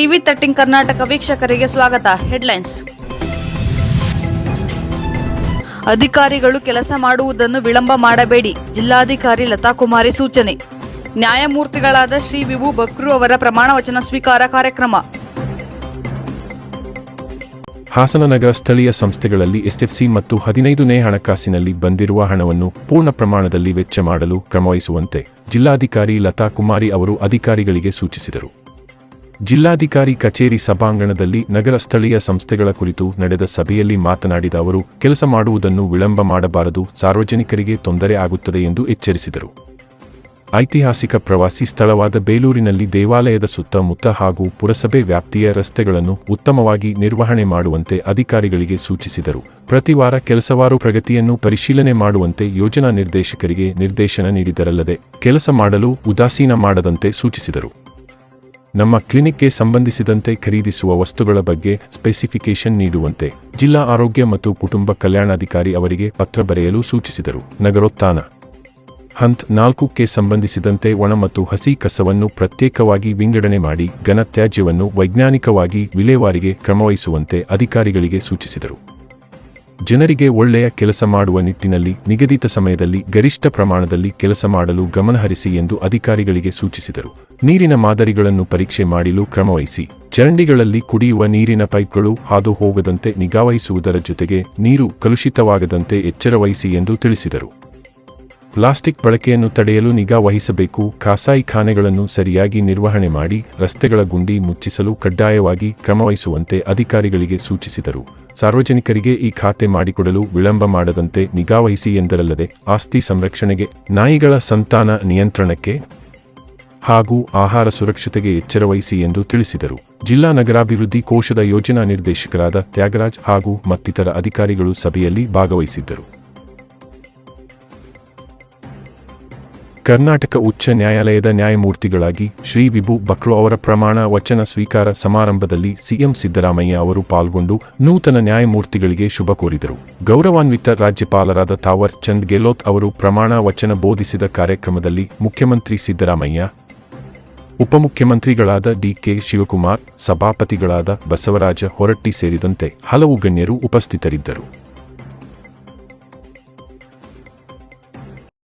TV thirteen Karnataka ವೀಕ್ಷಕರಿಗೆ ಸ್ವಾಗತ. Headlines. ಅಧಿಕಾರಿಗಳು ಕೆಲಸ ಮಾಡುವುದನ್ನು ವಿಳಂಬ ಮಾಡಬೇಡಿ. ಜಿಲ್ಲಾಧಿಕಾರಿ ಲತಾ ಕುಮಾರಿ ಸೂಚನೆ. ನ್ಯಾಯಮೂರ್ತಿಗಳಾದ ಶ್ರೀ ವಿಭು ಬಕ್ರು ಅವರ ಪ್ರಮಾಣ ವಚನ ಸ್ವೀಕಾರ ಕಾರ್ಯಕ್ರಮ. ಹಾಸನನಗರ ಸ್ಥಳೀಯ ಸಂಸ್ಥೆಗಳಲ್ಲಿ ಎಸ್ಎಫ್ಸಿ ಮತ್ತು ಹದಿನೈದನೇ ಹಣಕಾಸಿನಲ್ಲಿ ಬಂದಿರುವ ಹಣವನ್ನು ಪೂರ್ಣ ಪ್ರಮಾಣದಲ್ಲಿ ವೆಚ್ಚ ಮಾಡಲು ಕ್ರಮವಹಿಸುವಂತೆ ಜಿಲ್ಲಾಧಿಕಾರಿ ಲತಾ ಕುಮಾರಿ ಅವರು ಅಧಿಕಾರಿಗಳಿಗೆ ಸೂಚಿಸಿದರು. ಜಿಲ್ಲಾಧಿಕಾರಿ ಕಚೇರಿ ಸಭಾಂಗಣದಲ್ಲಿ ನಗರ ಸ್ಥಳೀಯ ಸಂಸ್ಥೆಗಳ ಕುರಿತು ನಡೆದ ಸಭೆಯಲ್ಲಿ ಮಾತನಾಡಿದ ಅವರು, ಕೆಲಸ ಮಾಡುವುದನ್ನು ವಿಳಂಬ ಮಾಡಬಾರದು, ಸಾರ್ವಜನಿಕರಿಗೆ ತೊಂದರೆ ಆಗುತ್ತದೆ ಎಂದು ಎಚ್ಚರಿಸಿದರು. ಐತಿಹಾಸಿಕ ಪ್ರವಾಸಿ ಸ್ಥಳವಾದ ಬೇಲೂರಿನಲ್ಲಿ ದೇವಾಲಯದ ಸುತ್ತಮುತ್ತ ಹಾಗೂ ಪುರಸಭೆ ವ್ಯಾಪ್ತಿಯ ರಸ್ತೆಗಳನ್ನು ಉತ್ತಮವಾಗಿ ನಿರ್ವಹಣೆ ಮಾಡುವಂತೆ ಅಧಿಕಾರಿಗಳಿಗೆ ಸೂಚಿಸಿದರು. ಪ್ರತಿವಾರ ಕೆಲಸವಾರು ಪ್ರಗತಿಯನ್ನು ಪರಿಶೀಲನೆ ಮಾಡುವಂತೆ ಯೋಜನಾ ನಿರ್ದೇಶಕರಿಗೆ ನಿರ್ದೇಶನ ನೀಡಿದರಲ್ಲದೆ ಕೆಲಸ ಮಾಡಲು ಉದಾಸೀನ ಮಾಡದಂತೆ ಸೂಚಿಸಿದರು. ನಮ್ಮ ಕ್ಲಿನಿಕ್ಗೆ ಸಂಬಂಧಿಸಿದಂತೆ ಖರೀದಿಸುವ ವಸ್ತುಗಳ ಬಗ್ಗೆ ಸ್ಪೆಸಿಫಿಕೇಶನ್ ನೀಡುವಂತೆ ಜಿಲ್ಲಾ ಆರೋಗ್ಯ ಮತ್ತು ಕುಟುಂಬ ಕಲ್ಯಾಣಾಧಿಕಾರಿ ಅವರಿಗೆ ಪತ್ರ ಬರೆಯಲು ಸೂಚಿಸಿದರು. ನಗರೋತ್ಥಾನ. ಹಂತ್ ನಾಲ್ಕಕ್ಕೆ ಸಂಬಂಧಿಸಿದಂತೆ ಒಣ ಮತ್ತು ಹಸಿ ಕಸವನ್ನು ಪ್ರತ್ಯೇಕವಾಗಿ ವಿಂಗಡಣೆ ಮಾಡಿ ಘನತ್ಯಾಜ್ಯವನ್ನು ವೈಜ್ಞಾನಿಕವಾಗಿ ವಿಲೇವಾರಿಗೆ ಕ್ರಮವಹಿಸುವಂತೆ ಅಧಿಕಾರಿಗಳಿಗೆ ಸೂಚಿಸಿದರು. ಜನರಿಗೆ ಒಳ್ಳೆಯ ಕೆಲಸ ಮಾಡುವ ನಿಟ್ಟಿನಲ್ಲಿ, ನಿಗದಿತ ಸಮಯದಲ್ಲಿ, ಗರಿಷ್ಠ ಪ್ರಮಾಣದಲ್ಲಿ ಕೆಲಸ ಮಾಡಲು ಗಮನಹರಿಸಿ ಎಂದು ಅಧಿಕಾರಿಗಳಿಗೆ ಸೂಚಿಸಿದರು. ನೀರಿನ ಮಾದರಿಗಳನ್ನು ಪರೀಕ್ಷೆ ಮಾಡಲು ಕ್ರಮವಹಿಸಿ. ಚರಂಡಿಗಳಲ್ಲಿ ಕುಡಿಯುವ ನೀರಿನ ಪೈಪ್ಗಳು ಹಾದು ಹೋಗದಂತೆ ನಿಗಾವಹಿಸುವುದರ ಜೊತೆಗೆ ನೀರು ಕಲುಷಿತವಾಗದಂತೆ ಎಚ್ಚರವಹಿಸಿ ಎಂದು ತಿಳಿಸಿದರು. ಪ್ಲಾಸ್ಟಿಕ್ ಬಳಕೆಯನ್ನು ತಡೆಯಲು ನಿಗಾ ವಹಿಸಬೇಕು ಖಾಸಾಯಿಖಾನೆಗಳನ್ನು ಸರಿಯಾಗಿ ನಿರ್ವಹಣೆ ಮಾಡಿ, ರಸ್ತೆಗಳ ಗುಂಡಿ ಮುಚ್ಚಿಸಲು ಕಡ್ಡಾಯವಾಗಿ ಕ್ರಮವಹಿಸುವಂತೆ ಅಧಿಕಾರಿಗಳಿಗೆ ಸೂಚಿಸಿದರು. ಸಾರ್ವಜನಿಕರಿಗೆ ಈ ಖಾತೆ ಮಾಡಿಕೊಡಲು ವಿಳಂಬ ಮಾಡದಂತೆ ನಿಗಾವಹಿಸಿ ಎಂದರಲ್ಲದೆ, ಆಸ್ತಿ ಸಂರಕ್ಷಣೆಗೆ, ನಾಯಿಗಳ ಸಂತಾನ ನಿಯಂತ್ರಣಕ್ಕೆ ಹಾಗೂ ಆಹಾರ ಸುರಕ್ಷತೆಗೆ ಎಚ್ಚರವಹಿಸಿ ಎಂದು ತಿಳಿಸಿದರು. ಜಿಲ್ಲಾ ನಗರಾಭಿವೃದ್ಧಿ ಕೋಶದ ಯೋಜನಾ ನಿರ್ದೇಶಕರಾದ ತ್ಯಾಗರಾಜ್ ಹಾಗೂ ಮತ್ತಿತರ ಅಧಿಕಾರಿಗಳು ಸಭೆಯಲ್ಲಿ ಭಾಗವಹಿಸಿದ್ದರು. ಕರ್ನಾಟಕ ಉಚ್ಚ ನ್ಯಾಯಾಲಯದ ನ್ಯಾಯಮೂರ್ತಿಗಳಾಗಿ ಶ್ರೀ ವಿಭು ಬಕ್ರೋ ಅವರ ಪ್ರಮಾಣ ವಚನ ಸ್ವೀಕಾರ ಸಮಾರಂಭದಲ್ಲಿ ಸಿಎಂ ಸಿದ್ದರಾಮಯ್ಯ ಅವರು ಪಾಲ್ಗೊಂಡು ನೂತನ ನ್ಯಾಯಮೂರ್ತಿಗಳಿಗೆ ಶುಭ ಕೋರಿದರು. ಗೌರವಾನ್ವಿತ ರಾಜ್ಯಪಾಲರಾದ ತಾವರ್ ಚಂದ್ ಗೆಹ್ಲೋತ್ ಅವರು ಪ್ರಮಾಣ ವಚನ ಬೋಧಿಸಿದ ಕಾರ್ಯಕ್ರಮದಲ್ಲಿ ಮುಖ್ಯಮಂತ್ರಿ ಸಿದ್ದರಾಮಯ್ಯ, ಉಪಮುಖ್ಯಮಂತ್ರಿಗಳಾದ ಡಿಕೆ ಶಿವಕುಮಾರ್, ಸಭಾಪತಿಗಳಾದ ಬಸವರಾಜ ಹೊರಟ್ಟಿ ಸೇರಿದಂತೆ ಹಲವು ಗಣ್ಯರು ಉಪಸ್ಥಿತರಿದ್ದರು.